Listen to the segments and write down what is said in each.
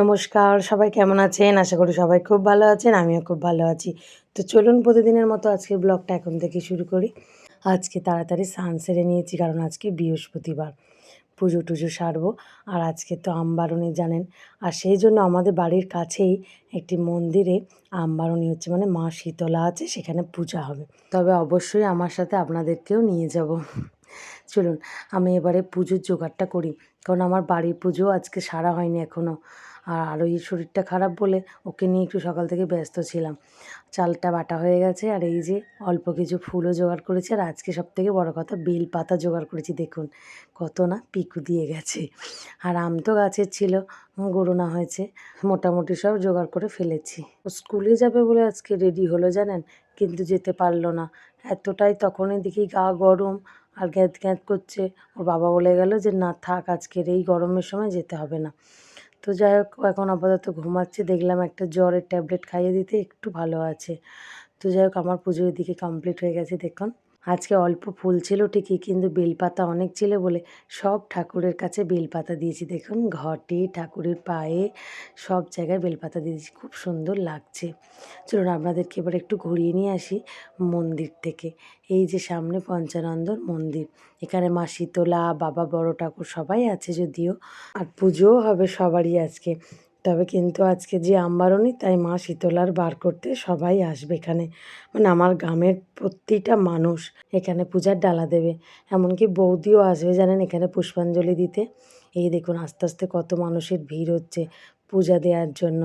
নমস্কার, সবাই কেমন আছেন? আশা করি সবাই খুব ভালো আছেন, আমিও খুব ভালো আছি। তো চলুন প্রতিদিনের মতো আজকের ব্লগটা এখন থেকে শুরু করি। আজকে তাড়াতাড়ি স্নান সেরে নিয়েছি, কারণ আজকে বৃহস্পতিবার। পুজো টুজো সারবো, আর আজকে তো আমবারণী জানেন? আর সেই জন্য আমাদের বাড়ির কাছেই একটি মন্দিরে আমবারণী হচ্ছে মানে মা শীতলা আছে, সেখানে পূজা হবে। তবে অবশ্যই আমার সাথে আপনাদেরকেও নিয়ে যাব। চলুন, আমি এবারে পুজোর জোগাড়টা করি। কারণ আমার বাড়ির পুজো আজকে সারা হয়নি এখনও আর আরও এই শরীরটা খারাপ বলে ওকে নিয়ে একটু সকাল থেকে ব্যস্ত ছিলাম। চালটা বাটা হয়ে গেছে আর এই যে অল্প কিছু ফুলও জোগাড় করেছি। আর আজকে সব থেকে বড় কথা, বেল পাতা জোগাড় করেছি, দেখুন কত না পিকু দিয়ে গেছে। আর আম তো গাছের ছিল গরুনা হয়েছে, মোটামুটি সব জোগাড় করে ফেলেছি। স্কুলে যাবে বলে আজকে রেডি হলো জানেন, কিন্তু যেতে পারল না। এতটাই তখনই দেখি গা গরম আর গ্যাঁত গ্যাঁত করছে। ওর বাবা বলে গেল যে, না, থাক, আজকের এই গরমের সময় যেতে হবে না। তো যাই হোক এখন আপাতত ঘুমাচ্ছে। দেখলাম একটা জ্বরের ট্যাবলেট খাইয়ে দিতে একটু ভালো আছে। তো যাই হোক, আমার পুজোর দিকে কমপ্লিট হয়ে গেছে, দেখুন। আজকে অল্প ফুল ছিল ঠিকই, কিন্তু বেলপাতা অনেক ছিল বলে সব ঠাকুরের কাছে বেলপাতা দিয়েছি। দেখুন, ঘটে ঠাকুরের পায়ে সব জায়গায় বেলপাতা দিয়েছি, খুব সুন্দর লাগছে। চলুন, আপনাদেরকে এবার একটু ঘুরিয়ে নিয়ে আসি মন্দির থেকে। এই যে সামনে পঞ্চানন্দর মন্দির, এখানে মা শীতলা, বাবা বড় ঠাকুর সবাই আছে যদিও, আর পুজোও হবে সবারই আজকে। তবে কিন্তু আজকে যে আমবারণী তাই মা শীতলার বার করতে সবাই আসবে এখানে। মানে আমার গ্রামের প্রতিটা মানুষ এখানে পূজার ডালা দেবে। এমনকি বৌদিও আসবে জানেন এখানে পুষ্পাঞ্জলি দিতে। এই দেখুন আস্তে আস্তে কত মানুষের ভিড় হচ্ছে। পূজা দেওয়ার জন্য।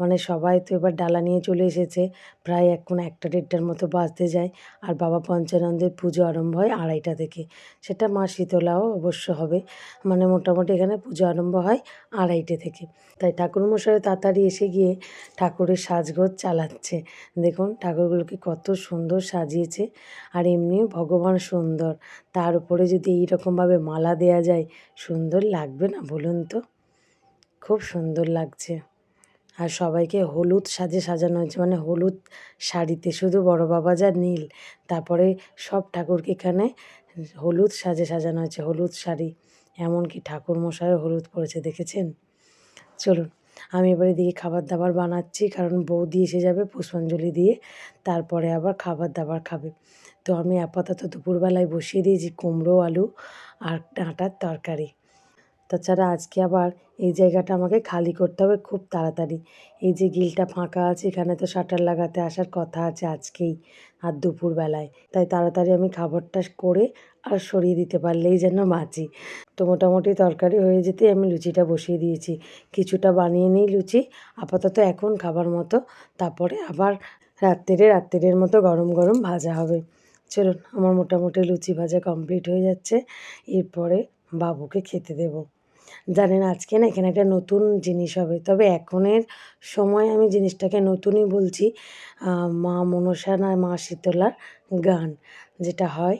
মানে সবাই তো এবার ডালা নিয়ে চলে এসেছে। প্রায় এখন একটা দেড়টার মতো বাজতে যায়। আর বাবা পঞ্চানন্দের পুজো আরম্ভ হয় আড়াইটা থেকে। সেটা মা শীতলাও অবশ্য হবে। মানে মোটামুটি এখানে পুজো আরম্ভ হয় আড়াইটে থেকে। তাই ঠাকুরমশাই তাড়াতাড়ি এসে গিয়ে ঠাকুরের সাজগোজ চালাচ্ছে। দেখুন ঠাকুরগুলোকে কত সুন্দর সাজিয়েছে। আর এমনিও ভগবান সুন্দর। তার উপরে যদি এইরকমভাবে মালা দেয়া যায়, সুন্দর লাগবে না বলুন তো? খুব সুন্দর লাগছে। আর সবাইকে হলুদ সাজে সাজানো হয়েছে মানে হলুদ শাড়িতে, শুধু বড় বাবা যা নীল, তারপরে সব ঠাকুরকে এখানে হলুদ সাজে সাজানো হয়েছে, হলুদ শাড়ি, এমনকি ঠাকুর মশাইও হলুদ পরেছে, দেখেছেন? চলুন, আমি এবারে এদিকে খাবার দাবার বানাচ্ছি, কারণ বৌদি এসে যাবে পুষ্পাঞ্জলি দিয়ে, তারপরে আবার খাবার দাবার খাবে। তো আমি আপাতত দুপুরবেলায় বসিয়ে দিয়েছি কুমড়ো, আলু আর ডাঁটার তরকারি। তাছাড়া আজকে আবার এই জায়গাটা আমাকে খালি করতে হবে খুব তাড়াতাড়ি। এই যে গিলটা ফাঁকা আছে, এখানে তো শাটার লাগাতে আসার কথা আছে আজকেই আর দুপুরবেলায়। তাই তাড়াতাড়ি আমি খাবারটা করে আর সরিয়ে দিতে পারলেই যেন বাঁচি। তো মোটামুটি তরকারি হয়ে যেতে আমি লুচিটা বসিয়ে দিয়েছি। কিছুটা বানিয়ে নিই লুচি, আপাতত এখন খাবার মতো, তারপরে আবার রাত্রিরে রাত্রিরের মতো গরম গরম ভাজা হবে। চলুন, আমার মোটামুটি লুচি ভাজা কমপ্লিট হয়ে যাচ্ছে, এরপরে বাবুকে খেতে দেবো। জানেন আজকে না এখানে একটা নতুন জিনিস হবে। তবে এখনের সময় আমি জিনিসটাকে নতুনই বলছি মা মনসা না, মা শীতলার গান যেটা হয়।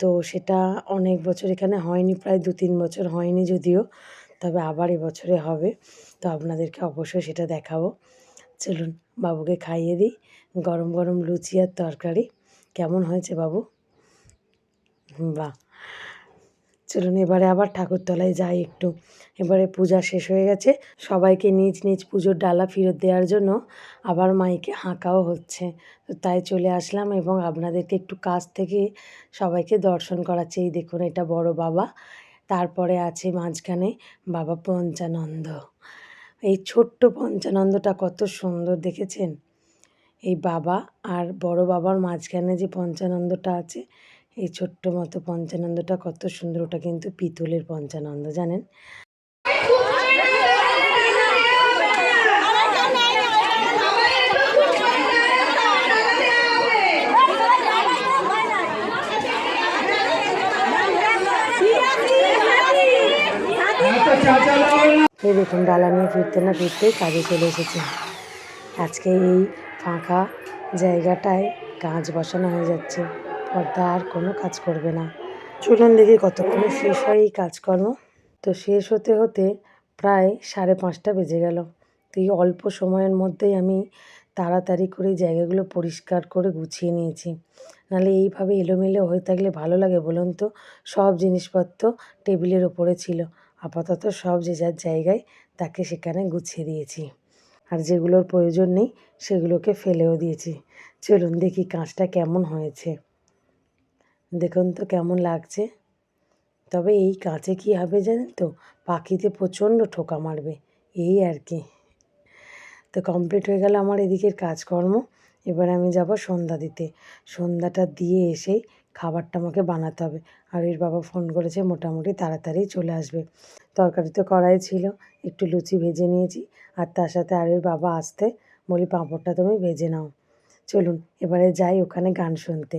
তো সেটা অনেক বছর এখানে হয়নি, প্রায় দু তিন বছর হয়নি যদিও, তবে আবার এবছরে হবে। তো আপনাদেরকে অবশ্যই সেটা দেখাবো। চলুন, বাবুকে খাইয়ে দিই, গরম গরম লুচি আর তরকারি। কেমন হয়েছে বাবু? বাহ! চলুন, এবারে আবার ঠাকুরতলায় যাই একটু। এবারে পূজা শেষ হয়ে গেছে। সবাইকে নিজ নিজ পুজোর ডালা ফেরত দেওয়ার জন্য আবার মাইকে হাঁকাও হচ্ছে। তো তাই চলে আসলাম এবং আপনাদেরকে একটু কাছ থেকে সবাইকে দর্শন করাচ্ছে। এই দেখুন, এটা বড় বাবা। তারপরে আছে মাঝখানে বাবা পঞ্চানন্দ। এই ছোট্ট পঞ্চানন্দটা কত সুন্দর, দেখেছেন? এই বাবা আর বড় বাবার মাঝখানে যে পঞ্চানন্দটা আছে এই ছোট্ট মতো পঞ্চানন্দটা কত সুন্দর, ওটা কিন্তু পিতলের পঞ্চানন্দ, জানেন? এই দেখুন, ডালা নিয়ে ফিরতে না ফিরতেই কাজে চলে এসেছে। আজকে এই ফাঁকা জায়গাটায় গাছ বসানো হয়ে যাচ্ছে। পর্দা আর কোনো কাজ করবে না। চলুন দেখি কতক্ষণে শেষ হয় এই কাজকর্ম। তো শেষ হতে হতে প্রায় সাড়ে পাঁচটা বেজে গেল। তো এই অল্প সময়ের মধ্যেই আমি তাড়াতাড়ি করে জায়গাগুলো পরিষ্কার করে গুছিয়ে নিয়েছি। নাহলে এইভাবে এলোমেলো হয়ে থাকলে ভালো লাগে বলুন তো? সব জিনিসপত্র টেবিলের ওপরে ছিল। আপাতত সব যে যার জায়গায় তাকে সেখানে গুছিয়ে দিয়েছি। আর যেগুলোর প্রয়োজন নেই সেগুলোকে ফেলেও দিয়েছি। চলুন দেখি কাঁচটা কেমন হয়েছে। দেখুন তো কেমন লাগছে। তবে এই কাঁচে কী হবে জানেন তো? পাখিতে প্রচণ্ড ঠোকা মারবে, এই আর কি। তো কমপ্লিট হয়ে গেল আমার এদিকের কাজকর্ম। এবার আমি যাব সন্ধ্যা দিতে। সন্ধ্যাটা দিয়ে এসেই খাবারটা আমাকে বানাতে হবে। আর এর বাবা ফোন করেছে, মোটামুটি তাড়াতাড়ি চলে আসবে। তরকারি তো কড়াই ছিল, একটু লুচি ভেজে নিয়েছি। আর তার সাথে আর এর বাবা আসতে বলি, পাঁপড়টা তুমি ভেজে নাও। চলুন, এবারে যাই ওখানে গান শুনতে।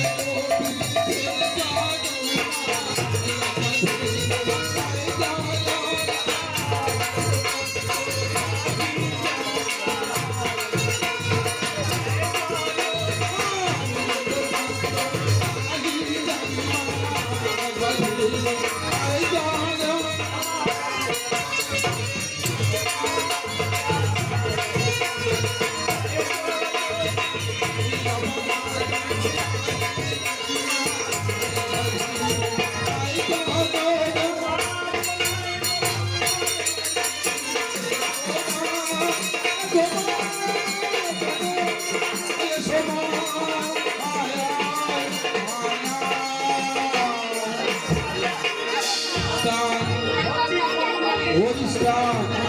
Yeah.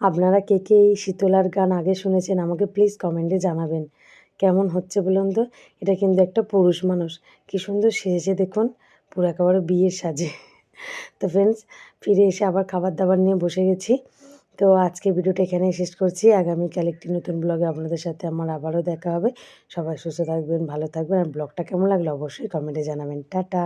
আপনারা কে কে এই শীতলার গান আগে শুনেছেন, আমাকে প্লিজ কমেন্টে জানাবেন। কেমন হচ্ছে বলুন তো? এটা কিন্তু একটা পুরুষ মানুষ। কী সুন্দর সেজেছে দেখুন, পুরো একেবারে বিয়ের সাজে। তো ফ্রেন্ডস ফিরে এসে আবার খাবার দাবার নিয়ে বসে গেছি। তো আজকে ভিডিওটা এখানেই শেষ করছি। আগামীকাল একটি নতুন ব্লগে আপনাদের সাথে আমার আবারও দেখা হবে। সবাই সুস্থ থাকবেন, ভালো থাকবেন। আর ব্লগটা কেমন লাগল অবশ্যই কমেন্টে জানাবেন। টাটা!